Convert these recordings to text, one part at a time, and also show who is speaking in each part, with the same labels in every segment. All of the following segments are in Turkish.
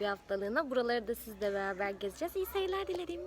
Speaker 1: Bir haftalığına. Buraları da sizle beraber gezeceğiz. İyi seyirler dilerim.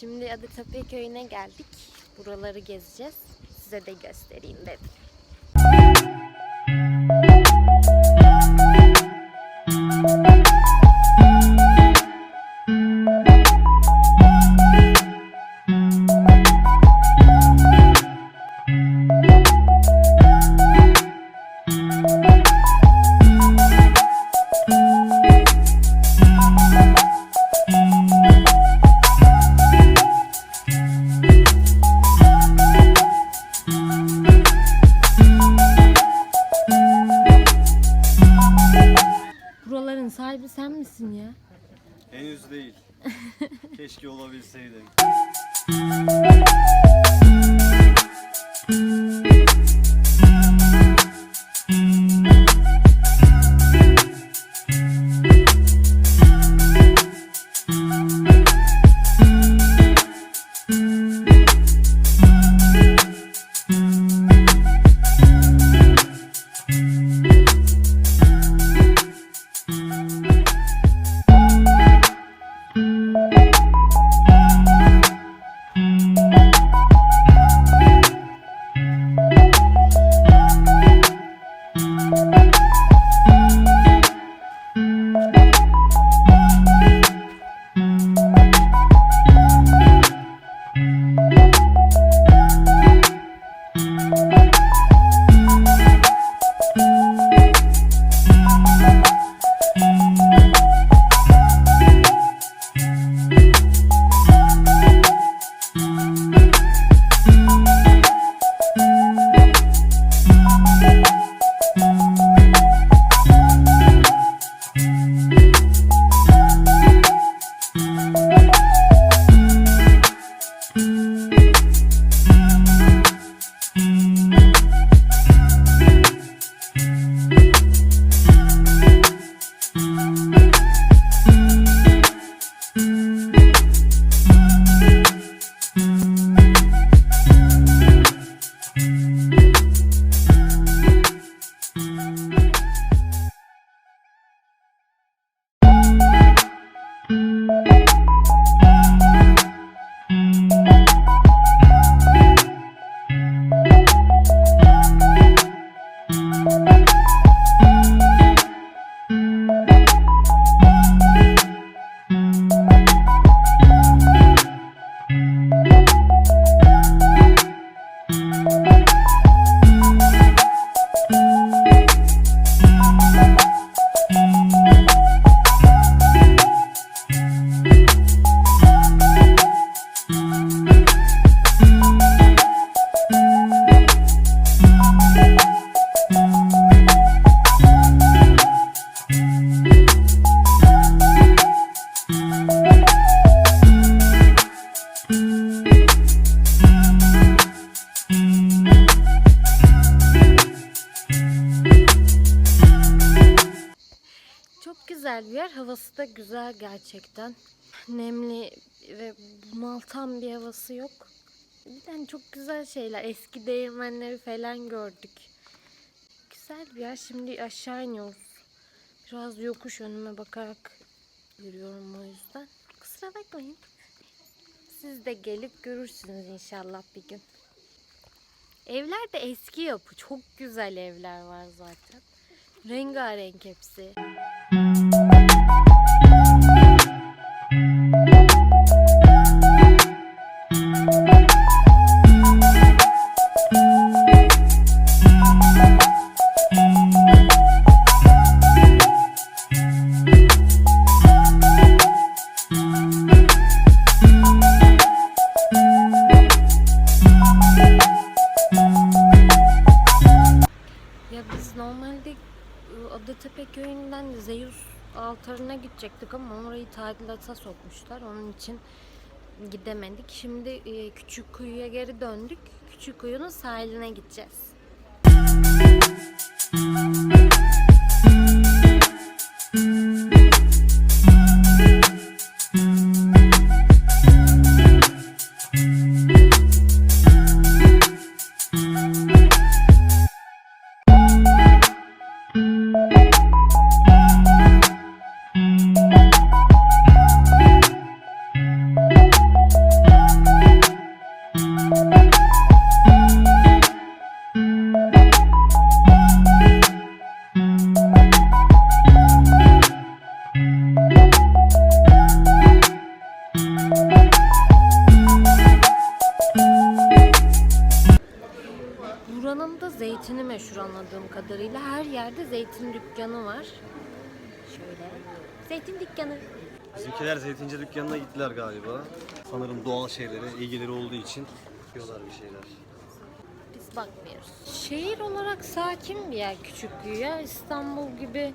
Speaker 1: Şimdi Adıtepe köyüne geldik. Buraları gezeceğiz. Size de göstereyim dedim. Buraların sahibi sen misin ya?
Speaker 2: Henüz değil. Keşke olabilseydi. Çok güzel bir yer. Havası da güzel gerçekten. Nemli ve bunaltan bir havası yok. Yani çok güzel şeyler. Eski değirmenleri falan gördük. Güzel bir yer. Şimdi aşağı iniyoruz. Biraz yokuş önüme bakarak yürüyorum o yüzden. Kusura bakmayın. Siz de gelip görürsünüz inşallah bir gün. Evler de eski yapı. Çok güzel evler var zaten. Rengarenk hepsi. Zeus altarına gidecektik ama orayı tadilata sokmuşlar. Onun için gidemedik. Şimdi e, küçük kuyuya geri döndük. Küçük kuyunun sahiline gideceğiz. Meşhur anladığım kadarıyla. Her yerde zeytin dükkanı var. Şöyle. Zeytin dükkanı.
Speaker 3: Bizimkiler zeytinci dükkanına gittiler galiba. Sanırım doğal şeylere ilgileri olduğu için yapıyorlar bir şeyler.
Speaker 2: Biz bakmıyoruz. Şehir olarak sakin bir yer Küçükküya. İstanbul gibi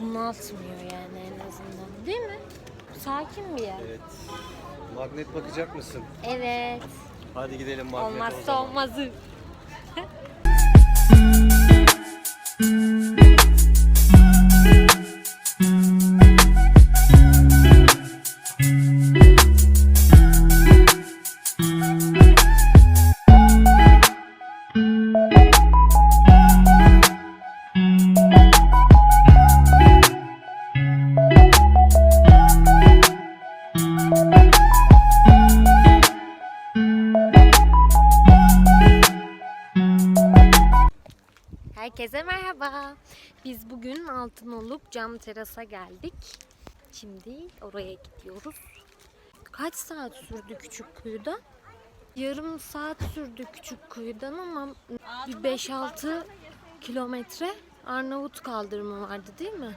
Speaker 2: bunaltmıyor yani en azından. Değil mi? Sakin bir yer.
Speaker 3: Evet. Magnet bakacak mısın?
Speaker 2: Evet.
Speaker 3: Hadi gidelim magnet
Speaker 2: Olmazsa
Speaker 3: zaman.
Speaker 2: olmazı. Herkese merhaba. Biz bugün Altınoluk cam terasa geldik. Şimdi oraya gidiyoruz. Kaç saat sürdü küçük kuyudan? Yarım saat sürdü küçük kuyudan ama bir 5-6 kilometre Arnavut kaldırımı vardı değil mi?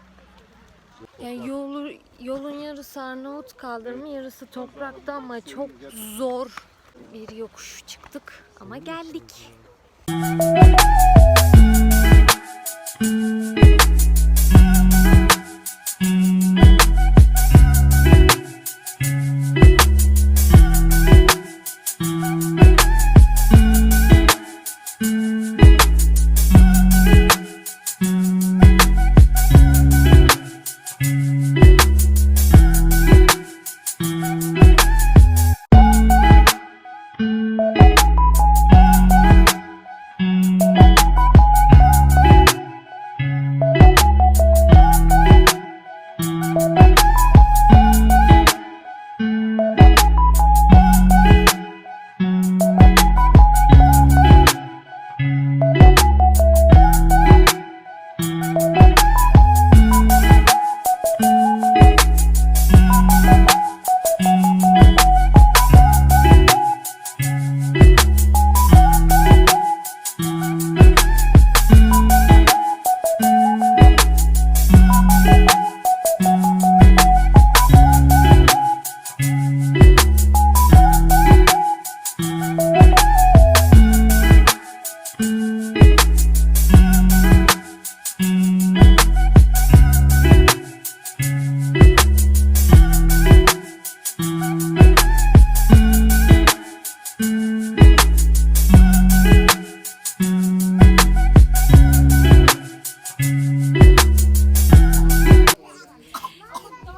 Speaker 2: Yani yolu, yolun yarısı Arnavut kaldırımı yarısı toprakta ama çok zor bir yokuş çıktık ama geldik.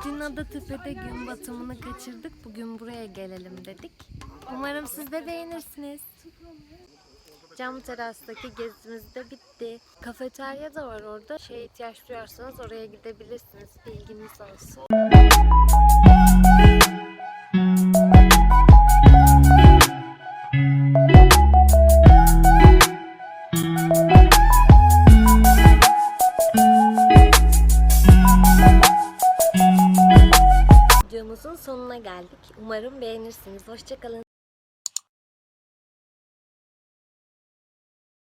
Speaker 2: Dün Adatepe'de gün batımını kaçırdık. Bugün buraya gelelim dedik. Umarım siz de beğenirsiniz. Cam terastaki gezimiz de bitti. Kafeterya da var orada. Şeye ihtiyaç duyarsanız oraya gidebilirsiniz. Bilginiz olsun. Hoşçakalın.